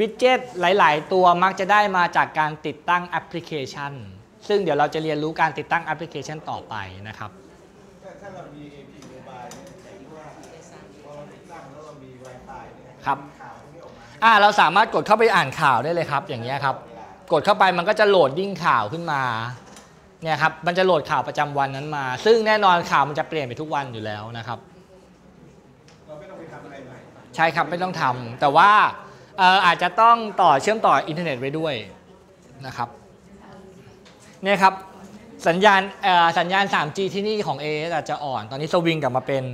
วิดเจ็ตหลาย ๆ ตัวมักจะได้มาจากการติดตั้งแอปพลิเคชัน ซึ่งเดี๋ยวเราจะเรียนรู้การติดตั้งแอปพลิเคชันต่อไปนะครับถ้าเรามี AP Mobile เนี่ยว่าพอเราติดตั้งแล้วเรามี Wi-Fi เนี่ยครับข่าวพวกนี้ออกมาอ่าเราสามารถกดเข้าไปอ่านข่าวได้เลยครับ อย่างเงี้ยครับ กดเข้าไปมันก็จะโหลดดิ้งข่าวขึ้นมาเนี่ยครับมันจะโหลดข่าวประจำวันนั้นมา ซึ่งแน่นอนข่าวมันจะเปลี่ยนไปทุกวันอยู่แล้วนะครับเราไม่ต้องไปทำอะไรใหม่ใช่ครับไม่ต้องทำแต่ว่า อาจจะต้องต่อเชื่อมต่ออินเทอร์เน็ตไว้ด้วยนะครับเนี่ยครับสัญญาณสัญญาณ 3G ที่นี่ของ AS อาจจะอ่อน ตอนนี้สวิงกลับมาเป็น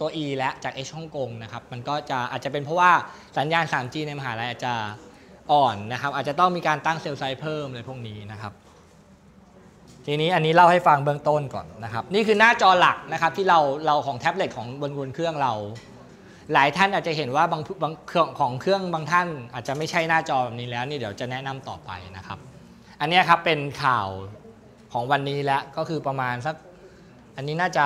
ตัว E แล้วจาก H ฮ่องกงนะครับ มันก็จะอาจจะเป็นเพราะว่าสัญญาณ 3G ในมหาลัยอาจจะอ่อนนะครับ อาจจะต้องมีการตั้งเซลล์ไซส์เพิ่มอะไรพวกนี้นะครับ ทีนี้อันนี้เล่าให้ฟังเบื้องต้นก่อนนะครับ นี่คือหน้าจอหลักนะครับที่เราเราของแท็บเล็ตของบนบนเครื่องเรา หลายท่านอาจจะเห็นว่าบางบางเครื่องของเครื่องบางท่านอาจจะไม่ใช่หน้าจอแบบนี้แล้วนี่เดี๋ยวจะแนะนำต่อไปนะครับ อันนี้ครับเป็นข่าวของวันนี้แล้วก็คือประมาณสักอันนี้น่าจะ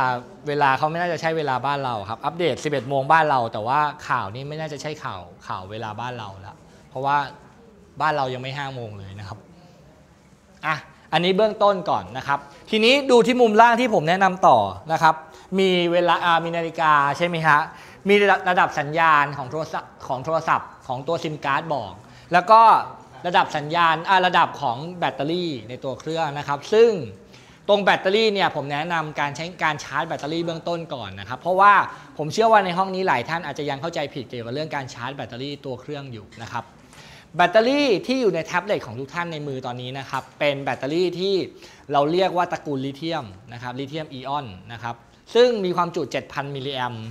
เวลาเขาไม่น่าจะใช่เวลาบ้านเราครับอัปเดต 11 โมงบ้านเรา แต่ว่าข่าวนี้ไม่น่าจะใช่ข่าวข่าวเวลาบ้านเราแล้วเพราะว่าบ้านเรายังไม่5โมงเลยนะครับอะอันนี้เบื้องต้นก่อนนะครับ ทีนี้ดูที่มุมล่างที่ผมแนะนำต่อนะครับ มีเวลาอามีนาฬิกาใช่ไหมฮะ มีระดับสัญญาณของโทรศัพท์ของโทรศัพท์ของตัวซิมการ์ดบอก แล้วก็ระดับสัญญาณระดับของแบตเตอรี่ในตัวเครื่องนะครับ ซึ่งตรงแบตเตอรี่เนี่ยผมแนะนำการใช้การชาร์จแบตเตอรี่เบื้องต้นก่อนนะครับ เพราะว่าผมเชื่อว่าในห้องนี้หลายท่านอาจจะยังเข้าใจผิดเกี่ยวกับเรื่องการชาร์จแบตเตอรี่ตัวเครื่องอยู่นะครับแบตเตอรี่ที่อยู่ในแท็บเล็ตของทุกท่านในมือตอนนี้นะครับ เป็นแบตเตอรี่ที่เราเรียกว่าตระกูลลิเธียมนะครับลิเธียมอีออนนะครับซึ่งมีความจุ 7,000 มิลลิแอมป์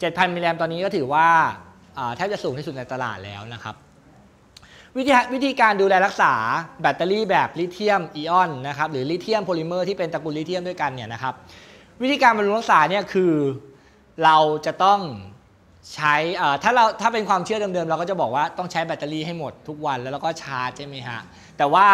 7,000 มิลลิแอมป์ตอนนี้ก็ถือว่าแทบจะสูงที่สุดในตลาดแล้วนะครับ วิธีวิธีการดูแลรักษาแบตเตอรี่แบบลิเธียมอีออนนะครับหรือลิเธียมโพลิเมอร์ที่เป็นตระกูลลิเธียมด้วยกันเนี่ยนะครับ วิธีการบำรุงรักษาเนี่ยคือเราจะต้องใช้ถ้าเราถ้าเป็นความเชื่อเดิมๆ เราก็จะบอกว่าต้องใช้แบตเตอรี่ให้หมดทุกวันแล้วเราก็ชาร์จใช่ไหมฮะแต่ว่า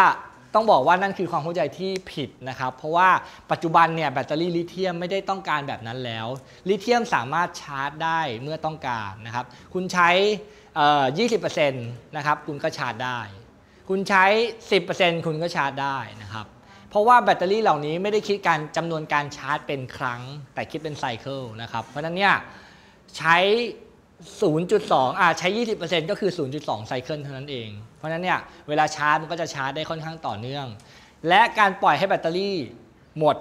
ต้องบอกว่านั่นคือความเข้าใจที่ผิดนะครับ เพราะว่าปัจจุบันเนี่ยแบตเตอรี่ลิเธียมไม่ได้ต้องการแบบนั้นแล้ว ลิเธียมสามารถชาร์จได้เมื่อต้องการนะครับ คุณใช้เอ่อ20%นะครับคุณก็ชาร์จได้ คุณใช้ 10%คุณก็ชาร์จได้นะครับ เพราะว่าแบตเตอรี่เหล่านี้ไม่ได้คิดการจำนวนการชาร์จเป็นครั้ง แต่คิดเป็นไซเคิลนะครับ เพราะฉะนั้นเนี่ยใช้ 0.2อ่าใช้ 20%ก็คือ 0.2 ไซเคิลเท่านั้นเอง เพราะฉะนั้นเนี่ยเวลาชาร์จมันก็จะชาร์จได้ค่อนข้างต่อเนื่อง และการปล่อยให้แบตเตอรี่หมด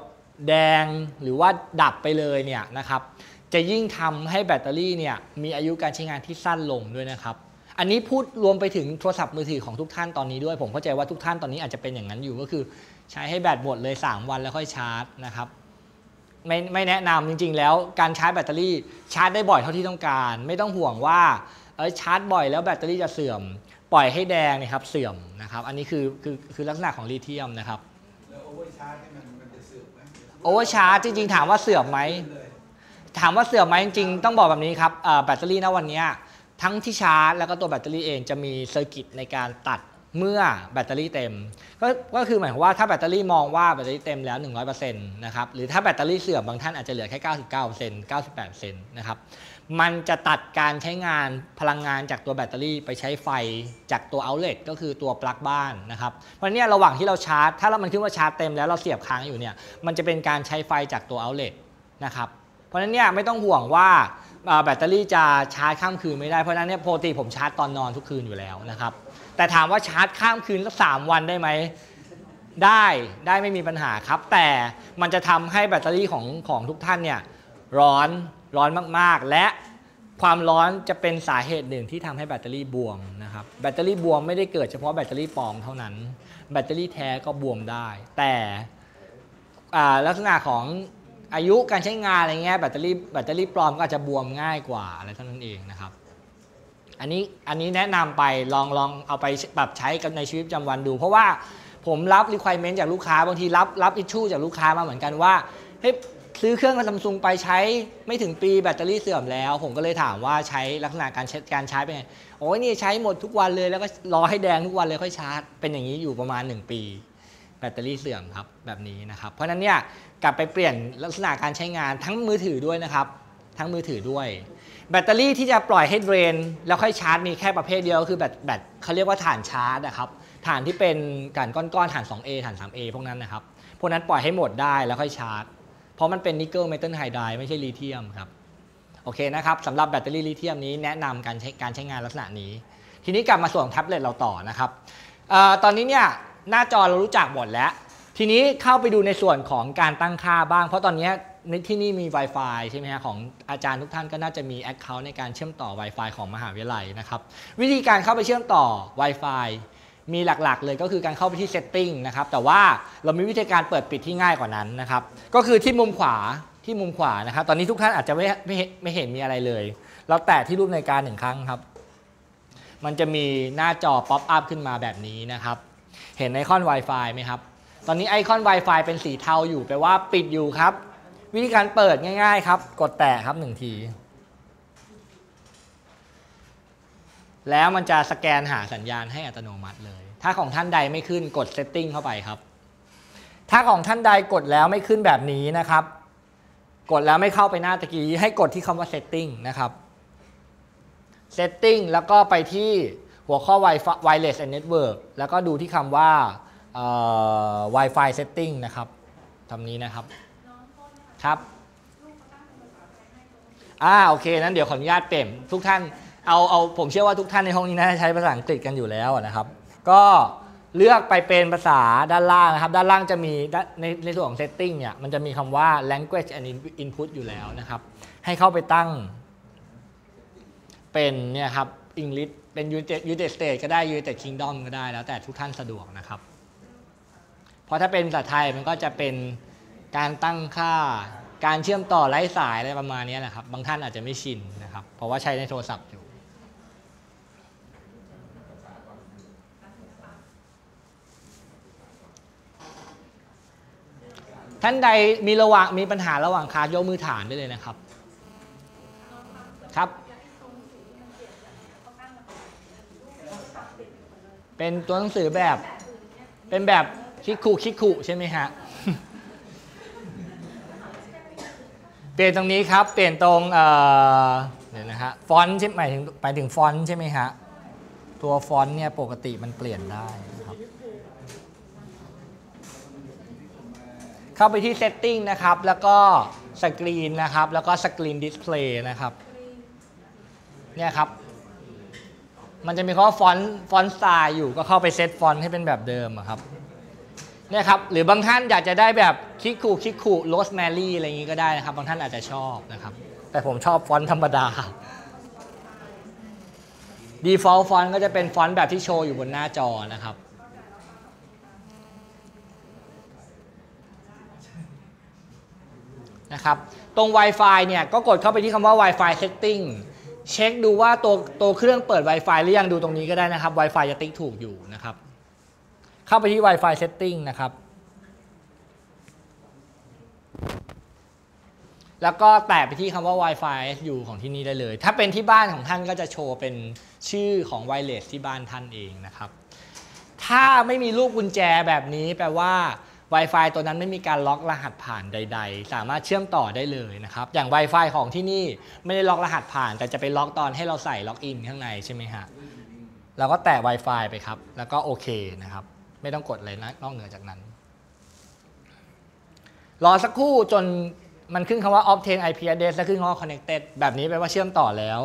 แดงหรือว่าดับไปเลยเนี่ยนะครับจะยิ่งทำให้แบตเตอรี่เนี่ยมีอายุการใช้งานที่สั้นลงด้วยนะครับ อันนี้พูดรวมไปถึงโทรศัพท์มือถือของทุกท่านตอนนี้ด้วย ผมเข้าใจว่าทุกท่านตอนนี้อาจจะเป็นอย่างนั้นอยู่ก็คือ ใช้ให้แบตหมดเลย 3 วันแล้วค่อยชาร์จนะครับ ไม่ไม่แนะนำจริง ๆ แล้วการชาร์จแบตเตอรี่ชาร์จได้บ่อยเท่าที่ต้องการ ไม่ต้องห่วงว่าเออชาร์จบ่อยแล้วแบตเตอรี่จะเสื่อม ปล่อยให้แดงเนยครับเสื่อมนะครับอันนี้คือคือคือลักษณะของลิเธียมนะครับแล้วโอเวอร์ชาร์จนี่มันมันจะเสื่อมไหมโอเวอร์ชาร์จจริง ๆ ถามว่าเสื่อมไหมเลยถามว่าเสื่อมไหมจริงๆต้องบอกแบบนี้ครับเอ่อแบตเตอรี่ณวันเนี้ยทั้งที่ชาร์จแล้วก็ตัวแบตเตอรี่เองจะมีเซอร์กิตในการตัด เมื่อแบตเตอรี่เต็มก็ก็คือหมายความว่าถ้าแบตเตอรี่มองว่าแบตเตอรี่เต็มแล้ว 100%นะครับหรือถ้าแบตเตอรี่เสื่อมบางท่านอาจจะเหลือแค่ 99% 98%นะครับมันจะตัดการใช้งานพลังงานจากตัวแบตเตอรี่ไปใช้ไฟจากตัวเอาเล t ก็คือตัวปลั๊กบ้านนะครับเพราะฉะนั้นเนี่ยระหว่างที่เราชาร์จ ถ้าเรามันขึ้นว่าชาร์จเต็มแล้วเราเสียบค้างอยู่เนี่ยมันจะเป็นการใช้ไฟจากตัวเอาเล t นะครับเพราะฉะนั้นเนี่ยไม่ต้องห่วงว่าแบตเตอรี่จะชาร์จข้ามคืนไม่ได้เพราะฉะนั้นเนี่ยปกติผมชาร์จตอนนอนทุกคืนอยู่แล้วนะครับ แต่ถามว่าชาร์จข้ามคืนสักสามวันได้ไหมได้ได้ไม่มีปัญหาครับ แต่มันจะทำให้แบตเตอรี่ของของทุกท่านเนี่ยร้อนร้อนมากๆ และความร้อนจะเป็นสาเหตุหนึ่งที่ทำให้แบตเตอรี่บวมนะครับแบตเตอรี่บวมไม่ได้เกิดเฉพาะแบตเตอรี่ปลอมเท่านั้น แบตเตอรี่แท้ก็บวมได้ แต่ลักษณะของอายุการใช้งานอะไรเงี้ยแบตเตอรี่แบตเตอรี่ปลอมก็อาจจะบวมง่ายกว่าอะไรเท่านั้นเองนะครับ อันนี้อันนี้แนะนำไปลองลองเอาไปปรับใช้กันในชีวิตประจำวันดู เพราะว่าผมรับ requirement จากลูกค้าบางทีรับรับ issue จากลูกค้ามาเหมือนกันว่าเฮ้ยซื้อเครื่องซัมซุงไปใช้ไม่ถึงปีแบตเตอรี่เสื่อมแล้ว ผมก็เลยถามว่าใช้ลักษณะการใช้การใช้เป็นไงโอ้ยนี่ใช้หมดทุกวันเลยแล้วก็รอให้แดงทุกวันเลยค่อยชาร์จ เป็นอย่างนี้อยู่ประมาณ 1 ปีแบตเตอรี่เสื่อมครับแบบนี้นะครับ เพราะฉะนั้นเนี่ยกลับไปเปลี่ยนลักษณะการใช้งานทั้งมือถือด้วยนะครับ ทั้งมือถือด้วย แบตเตอรี่ที่จะปล่อยให้เดรน แล้วค่อยชาร์จมีแค่ประเภทเดียวคือแบตแบตเขาเรียกว่าฐานชาร์จนะครับฐานที่เป็นฐานก้อนๆฐาน 2A ฐาน 3A พวกนั้นนะครับ พวกนั้นปล่อยให้หมดได้แล้วค่อยชาร์จ เพราะมันเป็นนิกเกิลเมทัลไฮไดร์ไม่ใช่ลิเธียมครับ โอเคนะครับสำหรับแบตเตอรี่ลิเธียมนี้แนะนำการใช้การใช้งานลักษณะนี้ ทีนี้กลับมาส่วนแท็บเล็ตเราต่อนะครับออตอนนี้เนี่ยหน้าจอเรารู้จักหมดแล้ว ทีนี้เข้าไปดูในส่วนของการตั้งค่าบ้าง เพราะตอนนี้ ในที่นี่มี Wi-Fi ใช่ไหมฮะของอาจารย์ทุกท่านก็น่าจะมี Account ในการเชื่อมต่อ Wi-Fi ของมหาวิทยาลัยนะครับ วิธีการเข้าไปเชื่อมต่อ Wi-Fi มีหลักๆ เลยก็คือการเข้าไปที่ Setting นะครับ แต่ว่าเรามีวิธีการเปิดปิดที่ง่ายกว่านั้นนะครับ ก็คือที่มุมขวาที่มุมขวานะครับ ตอนนี้ทุกท่านอาจจะไม่ไม่เห็นไม่เห็นมีอะไรเลย เราแตะที่รูปนาฬิกาหนึ่งครั้งครับ มันจะมีหน้าจอป๊อปอัพขึ้นมาแบบนี้นะครับ เห็นไอคอน Wi-Fi ไหมครับ ตอนนี้ไอคอน Wi-Fi เป็นสีเทาอยู่แปลว่าปิดอยู่ครับ วิธีการเปิดง่าย ๆ ครับ กดแตะครับหนึ่งที แล้วมันจะสแกนหาสัญญาณให้อัตโนมัติเลย ถ้าของท่านใดไม่ขึ้นกด Setting เข้าไปครับ ถ้าของท่านใดกดแล้วไม่ขึ้นแบบนี้นะครับ กดแล้วไม่เข้าไปหน้าตะกี้ให้กดที่คำว่า Setting นะครับ Setting แล้วก็ไปที่หัวข้อ wi Wireless and Network แล้วก็ดูที่คำว่า Wi-Fi Setting นะครับทำนี้นะครับ ครับอ่าโอเคนั้นเดี๋ยวขออนุญาตเปลี่ยนทุกท่านเอาเอาผมเชื่อว่าทุกท่านในห้องนี้น่าจะใช้ภาษาอังกฤษกันอยู่แล้วนะครับ ก็เลือกไปเป็นภาษาด้านล่างนะครับ ด้านล่างจะมีในในส่วนของ setting เนี่ยมันจะมีคำว่า language and input อยู่แล้วนะครับ ให้เข้าไปตั้ง เป็นเนี่ยครับ English เป็น United States ก็ได้ United Kingdom ก็ได้แล้วแต่ทุกท่านสะดวกนะครับ เพราะถ้าเป็นภาษาไทยมันก็จะเป็น การตั้งค่า การเชื่อมต่อไร้สายอะไรประมาณนี้แหละครับ บางท่านอาจจะไม่ชินนะครับ เพราะว่าใช้ในโทรศัพท์อยู่ท่านใดมีระหว่างมีปัญหาระหว่างคาสยกมือฐานได้เลยนะครับ ครับ เป็นตัวหนังสือแบบเป็นแบบคิกคุคิกคุใช่ไหมฮะ เปลี่ยนตรงนี้ครับ เปลี่ยนตรงเอ่อเดี๋ยวนะฮะฟอนต์ใช่หมายถึงหมายถึงฟอนต์ใช่ไหมฮะ ตัวฟอนต์เนี่ยปกติมันเปลี่ยนได้นะครับ เข้าไปที่ Setting นะครับ แล้วก็สกรีนนะครับ แล้วก็สกรีนดิสเพลย์นะครับ เนี่ยครับ มันจะมีคำว่าฟอนต์ฟอนต์สไตล์อยู่ก็เข้าไปเซตฟอนต์ให้เป็นแบบเดิมอะครับ นี่ยครับหรือบางท่านอยากจะได้แบบคิกคูคิกคูโรสแมรี่อะไรอย่างนี้ก็ได้นะครับ บางท่านอาจจะชอบนะครับ แต่ผมชอบฟอนต์ธรรมดา default ฟอนต์ก็จะเป็นฟอนต์แบบที่โชว์อยู่บนหน้าจอนะครับ นะครับ ตรง Wi-Fi เนี่ยก็กดเข้าไปที่คำว่า Wi-Fi setting เช็คดูว่าตัวตัวเครื่องเปิด Wi-Fi หรือยังดูตรงนี้ก็ได้นะครับ Wi-Fi จะติ๊กถูกอยู่นะครับ เข้าไปที่ Wi-Fi setting นะครับ แล้วก็แตะไปที่คำว่า Wi-Fi SU ของที่นี่ได้เลย ถ้าเป็นที่บ้านของท่านก็จะโชว์เป็นชื่อของ Wireless ที่บ้านท่านเองนะครับ ถ้าไม่มีรูปกุญแจแบบนี้แปลว่า Wi-Fi ตัวนั้นไม่มีการล็อกรหัสผ่านใด ๆ สามารถเชื่อมต่อได้เลยนะครับ อย่าง Wi-Fi ของที่นี่ไม่ได้ล็อกรหัสผ่าน แต่จะไปล็อกตอนให้เราใส่ล็อกอินข้างในใช่ไหมฮะเราก็แตะ Wi-Fi ไปครับ แล้วก็โอเคนะครับ ไม่ต้องกดอะไรนะนอกเหนือจากนั้น รอสักครู่จนมันขึ้นคำว่า obtain IP address และขึ้นคำว่า connected แบบนี้แปลว่าเชื่อมต่อแล้ว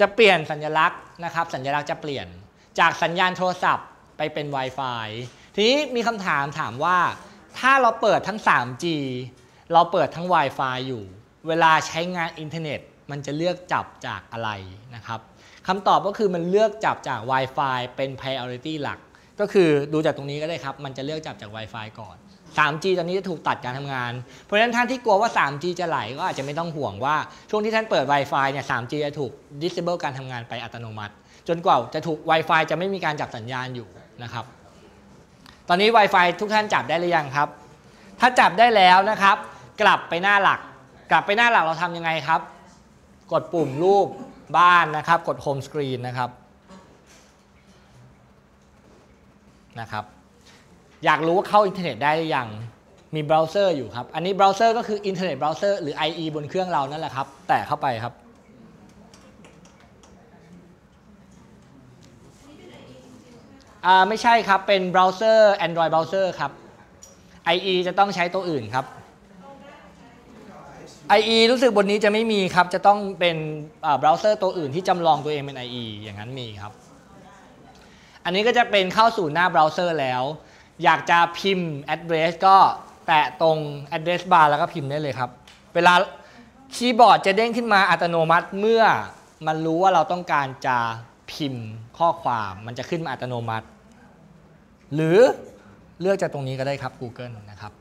จะเปลี่ยนสัญลักษณ์นะครับ สัญลักษณ์จะเปลี่ยนจากสัญญาณโทรศัพท์ไปเป็น Wi-Fi ทีนี้มีคำถามถามว่า ถ้าเราเปิดทั้ง 3G เราเปิดทั้ง Wi-Fi อยู่ เวลาใช้งานอินเทอร์เน็ต มันจะเลือกจับจากอะไรนะครับคำตอบก็คือมันเลือกจับจาก Wi-Fi เป็น priority หลัก ก็คือดูจากตรงนี้ก็ได้ครับ มันจะเลือกจับจาก Wi-Fi ก่อน 3G ตอนนี้จะถูกตัดการทำงาน เพราะฉะนั้นท่านที่กลัวว่า 3G จะไหลก็อาจจะไม่ต้องห่วงว่า ช่วงที่ท่านเปิด Wi-Fi เนี่ย 3G จะถูก disable การทำงานไปอัตโนมัติ จนกว่าจะถูก Wi-Fi จะไม่มีการจับสัญญาณอยู่นะครับ ตอนนี้ Wi-Fi ทุกท่านจับได้หรือยังครับ ถ้าจับได้แล้วนะครับ กลับไปหน้าหลัก กลับไปหน้าหลักเราทำยังไงครับ กดปุ่มรูปบ้านนะครับ กด Home Screen นะครับ นะครับอยากรู้ว่าเข้าอินเทอร์เน็ตได้หรือยังมีเบราว์เซอร์อยู่ครับ อันนี้เบราว์เซอร์ก็คืออินเทอร์เน็ตเบราว์เซอร์หรือ IE บนเครื่องเรานั่นแหละครับ แตะเข้าไปครับ อ่าไม่ใช่ครับ เป็นเบราว์เซอร์ Android เบราว์เซอร์ครับ IE จะต้องใช้ตัวอื่นครับ IE รู้สึกบนนี้จะไม่มีครับ จะต้องเป็นเบราว์เซอร์ตัวอื่นที่จำลองตัวเองเป็น IE อย่างนั้นมีครับ อันนี้ก็จะเป็นเข้าสู่หน้าเบราว์เซอร์แล้ว อยากจะพิมพ์ address ก็แตะตรง address bar แล้วก็พิมพ์ได้เลยครับ เวลาคีย์บอร์ดจะเด้งขึ้นมาอัตโนมัติเมื่อมันรู้ว่าเราต้องการจะพิมพ์ข้อความมันจะขึ้นมาอัตโนมัติ หรือเลือกจากตรงนี้ก็ได้ครับ Google นะครับ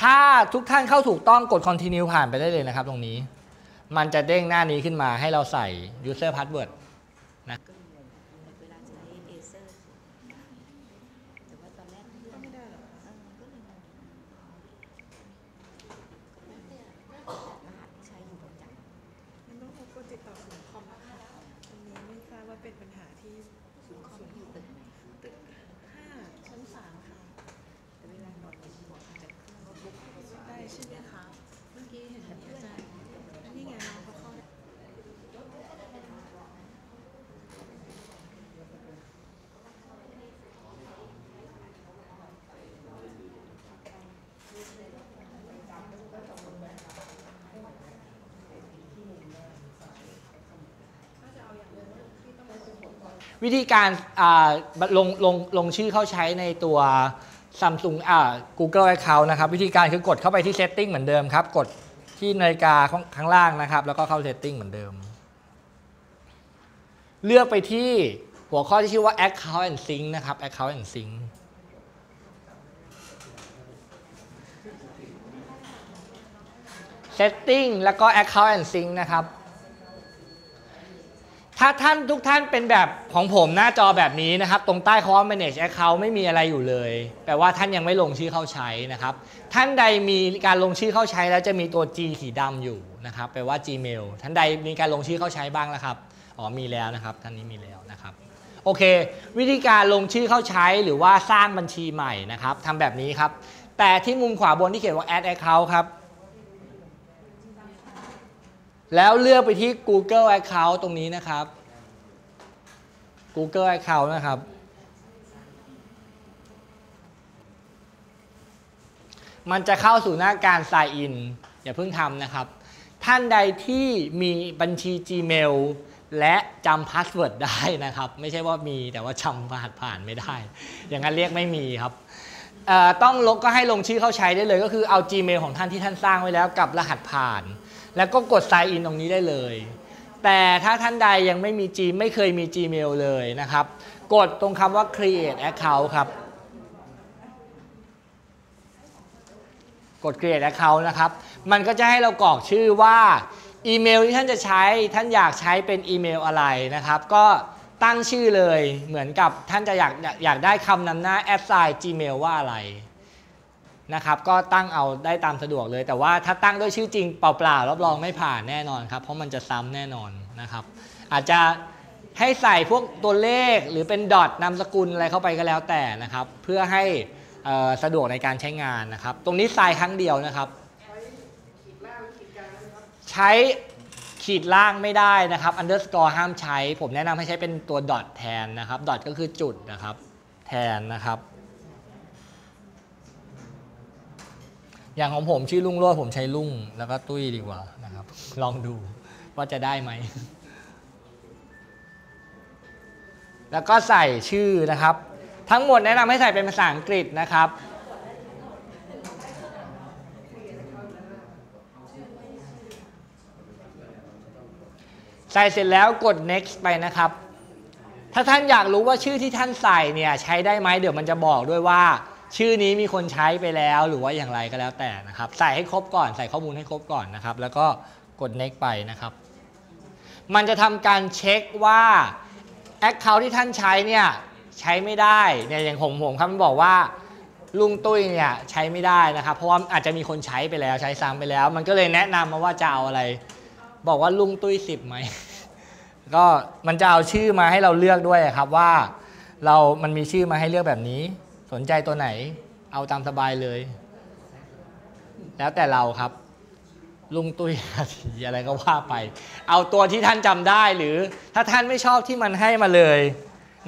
ถ้าทุกท่านเข้าถูกต้องกด continue ผ่านไปได้เลยนะครับตรงนี้ มันจะเด้งหน้านี้ขึ้นมาให้เราใส่ user password ก็งงเวลาใช้เอเซอร์แต่ว่าตอนแรกก็ไม่ได้หรอกเออก็เลยงงรหัสที่ใช้อยู่ประจำ มันต้องพบกดติดต่อศูนย์คอมนะคะอันนี้ไม่ทราบว่าเป็นปัญหาที่ ศูนย์คอมอยู่ตึกไหน ตึกห้าชั้นสามค่ะ แต่เวลานอนบอกจากเครื่องโน้ตบุ๊ก ได้ใช่ไหมคะ เมื่อกี้เห็นอาจารย์อันนี้ไงน้องเขาเข้าได้ วิธีการลงลงลงชื่อเข้าใช้ในตัว Samsung อ่า Google Account นะครับ วิธีการคือกดเข้าไปที่ Setting เหมือนเดิมครับ กดที่นาฬิกาข้างข้างล่างนะครับ แล้วก็เข้า Setting เหมือนเดิม เลือกไปที่หัวข้อที่ชื่อว่า Account and Sync นะครับ Account and Sync Setting แล้วก็ Account and Sync นะครับ ถ้าท่านทุกท่านเป็นแบบของผมหน้าจอแบบนี้นะครับ ตรงใต้คำว่า manage account ไม่มีอะไรอยู่เลย แปลว่าท่านยังไม่ลงชื่อเข้าใช้นะครับ ท่านใดมีการลงชื่อเข้าใช้แล้วจะมีตัว G สีดำอยู่นะครับ แปลว่า Gmail ท่านใดมีการลงชื่อเข้าใช้บ้างแล้วครับ อ๋อมีแล้วนะครับ ท่านนี้มีแล้วนะครับ โอเค วิธีการลงชื่อเข้าใช้หรือว่าสร้างบัญชีใหม่นะครับทำแบบนี้ครับ แต่ที่มุมขวาบนที่เขียนว่า add account ครับ แล้วเลือกไปที่ Google Account ตรงนี้นะครับ Google Account นะครับ มันจะเข้าสู่หน้าการ sign in อย่าเพิ่งทำนะครับ ท่านใดที่มีบัญชี Gmail และจำพาสเวิร์ดได้นะครับ ไม่ใช่ว่ามีแต่ว่าจำผ่านผ่านไม่ได้ อย่างนั้นเรียกไม่มีครับต้องลงก็ให้ลงชื่อเข้าใช้ได้เลย ก็คือเอา Gmail ของท่านที่ท่านสร้างไว้แล้วกับรหัสผ่าน แล้วก็กด sign in ตรงนี้ได้เลย แต่ถ้าท่านใดยังไม่มี G ไม่เคยมี Gmail เลยนะครับ กดตรงคำว่า create account ครับ กด create account นะครับ มันก็จะให้เรากรอกชื่อว่าอีเมลที่ท่านจะใช้ ท่านอยากใช้เป็นอีเมลอะไรนะครับ ก็ตั้งชื่อเลยเหมือนกับท่านจะอยากอยากได้คำนำหน้า assign gmail ว่าอะไร นะครับก็ตั้งเอาได้ตามสะดวกเลย แต่ว่าถ้าตั้งด้วยชื่อจริงเปล่าๆรับรองไม่ผ่านแน่นอนครับ เพราะมันจะซ้ำแน่นอนนะครับ อาจจะให้ใส่พวกตัวเลขหรือเป็นดอทนามสกุลอะไรเข้าไปก็แล้วแต่นะครับ เพื่อให้สะดวกในการใช้งานนะครับ ตรงนี้ใส่ครั้งเดียวนะครับ ใช้ขีดล่างไม่ได้นะครับ underscore ห้ามใช้ ผมแนะนำให้ใช้เป็นตัว dot แทนนะครับ dot ก็คือจุดนะครับ แทนนะครับ อย่างของผมชื่อลุงโรดผมใช้ลุงแล้วก็ตุ้ยดีกว่านะครับ ลองดูว่าจะได้ไหม แล้วก็ใส่ชื่อนะครับ ทั้งหมดแนะนำให้ใส่เป็นภาษาอังกฤษนะครับ ใส่เสร็จแล้วกด next ไปนะครับ ถ้าท่านอยากรู้ว่าชื่อที่ท่านใส่เนี่ยใช้ได้ไหมเดี๋ยวมันจะบอกด้วยว่า ชื่อนี้มีคนใช้ไปแล้วหรือว่าอย่างไรก็แล้วแต่นะครับ ใส่ให้ครบก่อนใส่ข้อมูลให้ครบก่อนนะครับ แล้วก็กด next ไปนะครับ มันจะทำการเช็คว่า Account ที่ท่านใช้เนี่ยใช้ไม่ได้เนี่ยอย่างผมผมครับมันบอกว่าลุงตุ้ยเนี่ยใช้ไม่ได้นะครับ เพราะว่าอาจจะมีคนใช้ไปแล้วใช้ซ้ำไปแล้ว มันก็เลยแนะนำมาว่าจะเอาอะไร บอกว่าลุงตุ้ยสิบไหมก็มันจะเอาชื่อมาให้เราเลือกด้วยครับว่าเรามันมีชื่อมาให้เลือกแบบนี้ สนใจตัวไหน เอาตามสบายเลย แล้วแต่เราครับ ลุงตุ้ยนาทีอะไรก็ว่าไป เอาตัวที่ท่านจำได้หรือถ้าท่านไม่ชอบที่มันให้มาเลย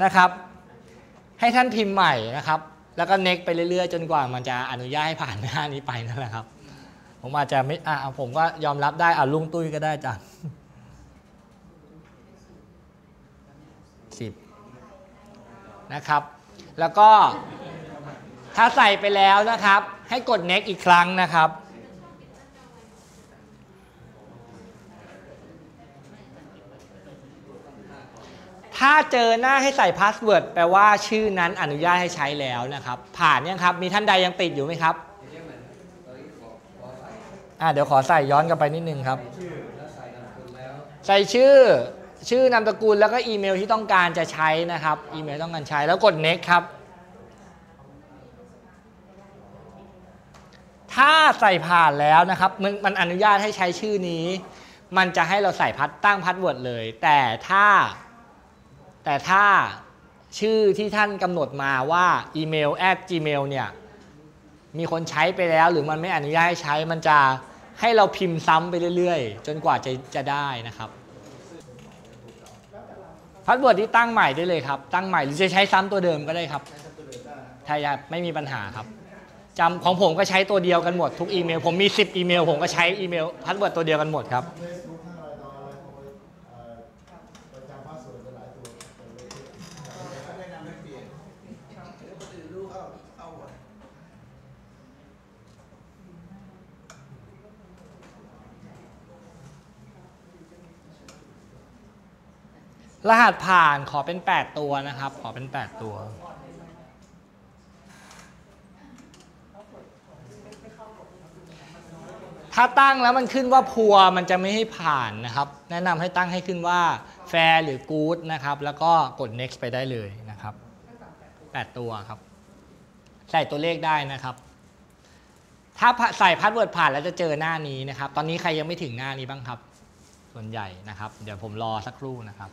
นะครับ ให้ท่านพิมพ์ใหม่นะครับ แล้วก็เน็กไปเรื่อยๆ จนกว่ามันจะอนุญาตให้ผ่านหน้านี้ไปนั่นแหละครับ ผมอาจจะไม่อะผมก็ยอมรับได้อะลุงตุ้ยก็ได้จ้ะสิบนะครับ แล้วก็ ถ้าใส่ไปแล้วนะครับ ให้กด next อีกครั้งนะครับถ้าเจอหน้าให้ใส่พาสเวิร์ดแปลว่าชื่อนั้นอนุญาตให้ใช้แล้วนะครับ ผ่านยังครับ มีท่านใดยังติดอยู่ไหมครับอ่าเดี๋ยวขอใส่ย้อนกลับไปนิดนึงครับ ใส่ชื่อ ชื่อนามสกุลแล้วก็อีเมลที่ต้องการจะใช้นะครับ อีเมลต้องการใช้แล้วกด next ครับ ถ้าใส่ผ่านแล้วนะครับมันมันอนุญาตให้ใช้ชื่อนี้ มันจะให้เราใส่พัดตั้งพาสเวิร์ดเลย แต่ถ้า แต่ถ้าชื่อที่ท่านกำหนดมาว่าอีเมล at gmail เนี่ยมีคนใช้ไปแล้วหรือมันไม่อนุญาตให้ใช้มันจะให้เราพิมพ์ซ้ำไปเรื่อยๆ จนกว่าจะจะได้นะครับพาสเวิร์ดที่ตั้งใหม่ได้เลยครับ ตั้งใหม่หรือจะใช้ซ้ำตัวเดิมก็ได้ครับถ้าอยากไม่มีปัญหาครับ จำของผมก็ใช้ตัวเดียวกันหมดทุกอีเมล ผมมี 10 อีเมล ผมก็ใช้อีเมลพาสเวิร์ดตัวเดียวกันหมดครับรต่ออะไรผมไปเอ่อประจำพาสเวิร์ดไปหลายตัวเป็นเลยที่แนะนำให้เปลี่ยนเดี๋ยวคนอื่นรู้เอาเอาหมดรหัสผ่านขอเป็น 8 ตัวนะครับ ขอเป็น 8 ตัว ถ้าตั้งแล้วมันขึ้นว่าพัวมันจะไม่ให้ผ่านนะครับ แนะนำให้ตั้งให้ขึ้นว่าแฟร์หรือกู๊ดนะครับ แล้วก็กด next ไปได้เลยนะครับ 8 ตัวครับ ใส่ตัวเลขได้นะครับ ถ้าใส่พาสเวิร์ดผ่านแล้วจะเจอหน้านี้นะครับ ตอนนี้ใครยังไม่ถึงหน้านี้บ้างครับ ส่วนใหญ่นะครับ เดี๋ยวผมรอสักครู่นะครับ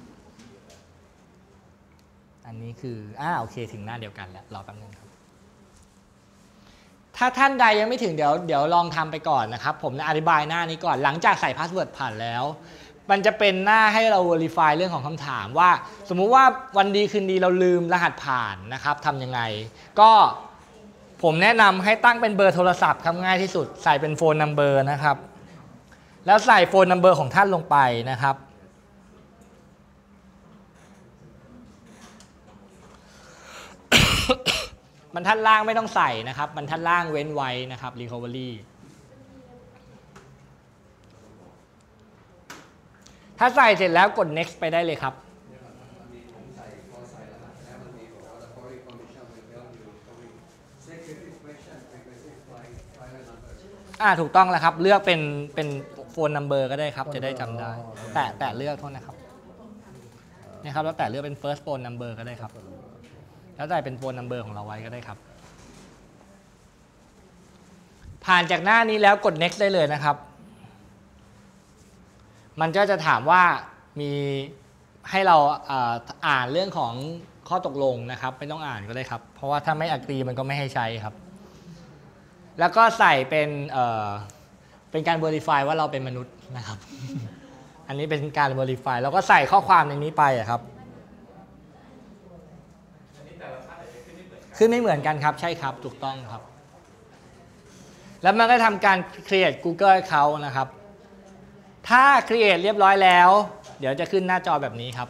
อันนี้คืออ่าโอเค ถึงหน้าเดียวกันแล้วรอแป๊บนึงครับ ถ้าท่านใดยังไม่ถึงเดี๋ยวเดี๋ยวลองทำไปก่อนนะครับ ผมจะอธิบายหน้านี้ก่อนหลังจากใส่พาสเวิร์ดผ่านแล้ว มันจะเป็นหน้าให้เรา verify เรื่องของคำถามว่า สมมุติว่าวันดีคืนดีเราลืมรหัสผ่านนะครับทำยังไง ก็ผมแนะนำให้ตั้งเป็นเบอร์โทรศัพท์ครับง่ายที่สุด ใส่เป็นโฟนนัมเบอร์นะครับ แล้วใส่โฟนนัมเบอร์ของท่านลงไปนะครับ บรรทัดล่างไม่ต้องใส่นะครับ บรรทัดล่างเว้นไว้นะครับ recovery ถ้าใส่เสร็จแล้วกด next ไปได้เลยครับ อ่าถูกต้องแล้วครับ เลือกเป็นเป็นโฟนนัมเบอร์ก็ได้ครับ จะได้จำได้ แต่แต่เลือกโทษนะครับเนี่ยครับ แล้วแต่เลือกเป็น first phone number ก็ได้ครับ แล้วใส่เป็นโฟนนัมเบอร์ของเราไว้ก็ได้ครับ ผ่านจากหน้านี้แล้วกด next ได้เลยนะครับ มันก็จะถามว่ามีให้เราอ่ออ่านเรื่องของข้อตกลงนะครับ ไม่ต้องอ่านก็ได้ครับ เพราะว่าถ้าไม่อักรีมันก็ไม่ให้ใช้ครับ แล้วก็ใส่เป็นเเป็นการ verify ว่าเราเป็นมนุษย์นะครับ อันนี้เป็นการ verify แล้วก็ใส่ข้อความในนี้ไปครับ ขึ้นไม่เหมือนกันครับใช่ครับถูกต้องครับ แล้วมันก็ทำการ create Google Account นะครับ ถ้า create เรียบร้อยแล้ว เดี๋ยวจะขึ้นหน้าจอแบบนี้ครับ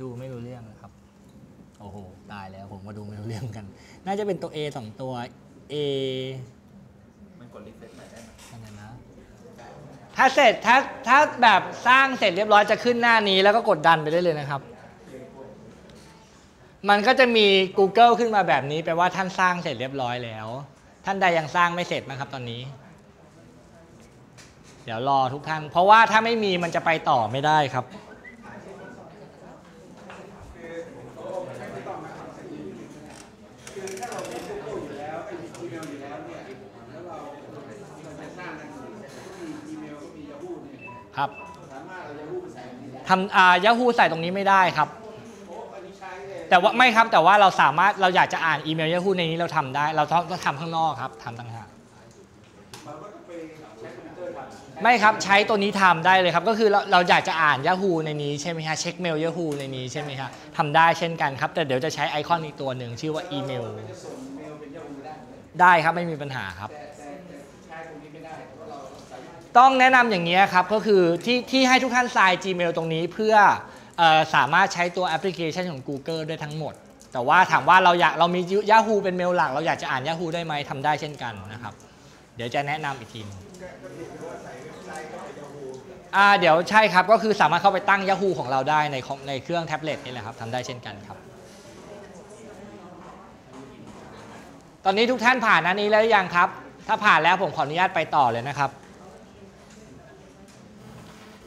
ดูไม่รู้เรื่องนะครับ โอ้โห ตายแล้วผมก็ดูไม่รู้เรื่องกัน น่าจะเป็นตัว A สองตัว A มันกดรีเฟซใหม่ได้ไหมนะถ้าเสร็จถ้าถ้าแบบสร้างเสร็จเรียบร้อยจะขึ้นหน้านี้แล้วก็กดดันไปได้เลยนะครับ มันก็จะมี Google ขึ้นมาแบบนี้แปลว่าท่านสร้างเสร็จเรียบร้อยแล้ว ท่านใดยังสร้างไม่เสร็จนะครับตอนนี้ เดี๋ยวรอทุกท่าน เพราะว่าถ้าไม่มีมันจะไปต่อไม่ได้ครับคือถ้าเรามีพวกตู้อยู่แล้วไอ้อีเมลอยู่แล้วเนี่ยแล้วเราเราจะสร้างหนังสือก็มีอีเมลก็มียาฮูเนี่ยครับสายาฮูใส่ตรงนี้ไม่ได้ครับ โอ้อันนี้ใช้เลย แต่ว่าไม่ครับแต่ว่าเราสามารถเราอยากจะอ่านอีเมล Yahoo ในนี้เราทำได้ เราต้องต้องทำข้างนอกครับทำต่างหากไม่ครับใช้ตัวนี้ทำได้เลยครับ ก็คือเราเราอยากจะอ่าน Yahoo ในนี้ใช่ไหมฮะเช็คเมล Yahoo ในนี้ใช่ไหมฮะทำได้เช่นกันครับ แต่เดี๋ยวจะใช้ไอคอนอีกตัวหนึ่งชื่อว่าอีเมล ได้ครับไม่มีปัญหาครับ ต้องแนะนำอย่างนี้ยครับก็คือที่ที่ให้ทุกท่านทราย Gmail ตรงนี้เพื่อเออ สามารถใช้ตัวแอปพลิเคชันของ Google ได้ทั้งหมด แต่ว่าถามว่าเราอยากเรามี Yahoo เป็นเมลหลัก เราอยากจะอ่าน Yahoo ได้ไหมทำได้เช่นกันนะครับ เดี๋ยวจะแนะนำอีกทีนึงเดี๋ยวใช่ครับ ก็คือสามารถเข้าไปตั้ง Yahoo ของเราได้ในในเครื่องแท็บเล็ตนี่แหละครับทำได้เช่นกันครับ ตอนนี้ทุกท่านผ่านอันนี้แล้วหรือยังครับ ถ้าผ่านแล้วผมขออนุญาตไปต่อเลยนะครับ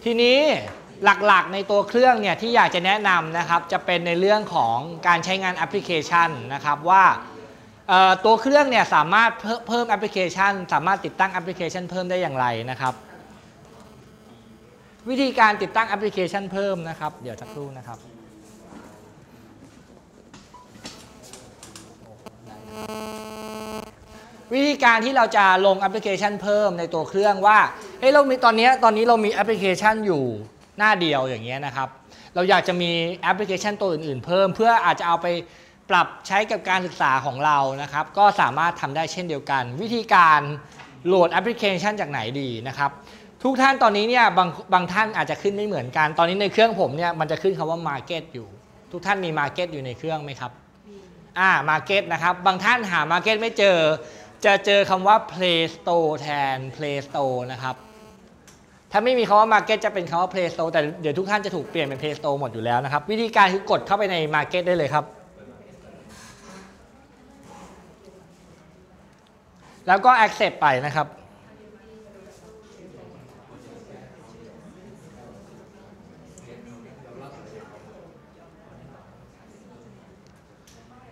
ทีนี้ หลักๆ ในตัวเครื่องเนี่ยที่อยากจะแนะนำนะครับจะเป็นในเรื่องของการใช้งานแอปพลิเคชันนะครับว่าตัวเครื่องเนี่ยสามารถเพิ่มเพิ่มแอปพลิเคชัน สามารถติดตั้งแอปพลิเคชันเพิ่มได้อย่างไรนะครับ วิธีการติดตั้งแอปพลิเคชันเพิ่มนะครับ เดี๋ยวสักครู่นะครับวิธีการที่เราจะลงแอปพลิเคชันเพิ่มในตัวเครื่องว่าเฮ้ยเรามีตอนนี้ตอนนี้เรามีแอปพลิเคชันอยู่ หน้าเดียวอย่างเงี้ยนะครับ เราอยากจะมีแอปพลิเคชันตัวอื่นๆ เพิ่ม เพื่ออาจจะเอาไปปรับใช้กับการศึกษาของเรานะครับ ก็สามารถทำได้เช่นเดียวกัน วิธีการโหลดแอปพลิเคชันจากไหนดีนะครับทุกท่านตอนนี้เนี่ยบางบางท่านอาจจะขึ้นไม่เหมือนกัน ตอนนี้ในเครื่องผมเนี่ยมันจะขึ้นคำว่า Market อยู่ ทุกท่านมี Market อยู่ในเครื่องไหมครับอ่า Market นะครับ บางท่านหา Market ไม่เจอ จะเจอคำว่า Play Store แทน Play Store นะครับ ถ้าไม่มีคำว่า Market จะเป็นคำว่า Play Store แต่เดี๋ยวทุกท่านจะถูกเปลี่ยนเป็น Play Store หมดอยู่แล้วนะครับ วิธีการคือกดเข้าไปใน Market ได้เลยครับ แล้วก็ Accept ไปนะครับ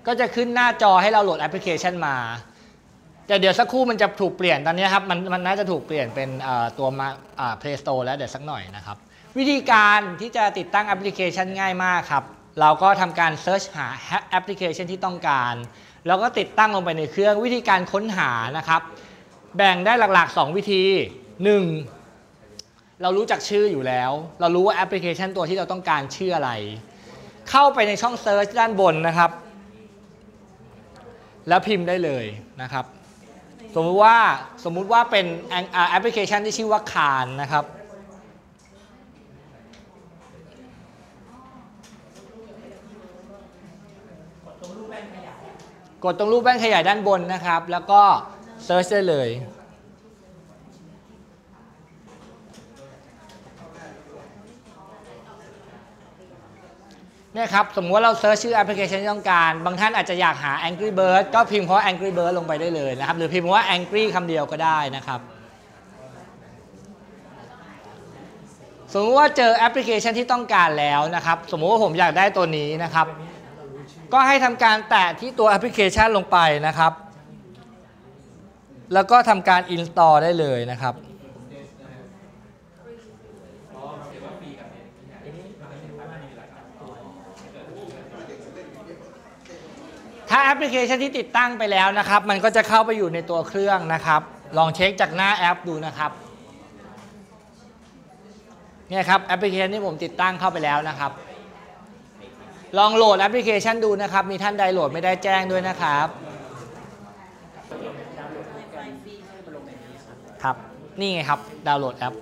ก็จะขึ้นหน้าจอให้เราโหลดแอปพลิเคชันมา แต่เดี๋ยวสักครู่มันจะถูกเปลี่ยนตอนนี้ครับมันมันน่าจะถูกเปลี่ยนเป็นตัวมาอ่า Play Store แล้วเดี๋ยวสักหน่อยนะครับ วิธีการที่จะติดตั้งแอปพลิเคชันง่ายมากครับ เราก็ทำการเซิร์ชหาแอปพลิเคชันที่ต้องการ แล้วก็ติดตั้งลงไปในเครื่องวิธีการค้นหานะครับ แบ่งได้หลักๆ 2 วิธี 1. เรารู้จักชื่ออยู่แล้ว เรารู้ว่าแอปพลิเคชันตัวที่เราต้องการชื่ออะไร เข้าไปในช่องเซิร์ชด้านบนนะครับ แล้วพิมพ์ได้เลยนะครับ สมมติว่าสมมุติว่าเป็นแอปพลิเคชันที่ชื่อว่าคานนะครับ กดตรงรูปแป้นขยายด้านบนนะครับ แล้วก็เซิร์ชได้เลย เนี่ยครับสมมติว่าเราเซิร์ชชื่อแอปพลิเคชันที่ต้องการ บางท่านอาจจะอยากหา Angry Bird ก็พิมพ์เพราะ Angry Bird ลงไปได้เลยนะครับ หรือพิมพ์ว่า Angry คำเดียวก็ได้นะครับ สมมติว่าเจอแอปพลิเคชันที่ต้องการแล้วนะครับ สมมุติว่าผมอยากได้ตัวนี้นะครับ ก็ให้ทำการแตะที่ตัวแอปพลิเคชันลงไปนะครับ แล้วก็ทำการ install ได้เลยนะครับ ถ้าแอปพลิเคชันที่ติดตั้งไปแล้วนะครับ มันก็จะเข้าไปอยู่ในตัวเครื่องนะครับ ลองเช็คจากหน้าแอปดูนะครับเนี่ยครับแอปพลิเคชันที่ผมติดตั้งเข้าไปแล้วนะครับ ลองโหลดแอปพลิเคชันดูนะครับ มีท่านใดโหลดไม่ได้แจ้งด้วยนะครับครับ นี่ไงครับ ดาวน์โหลดแอป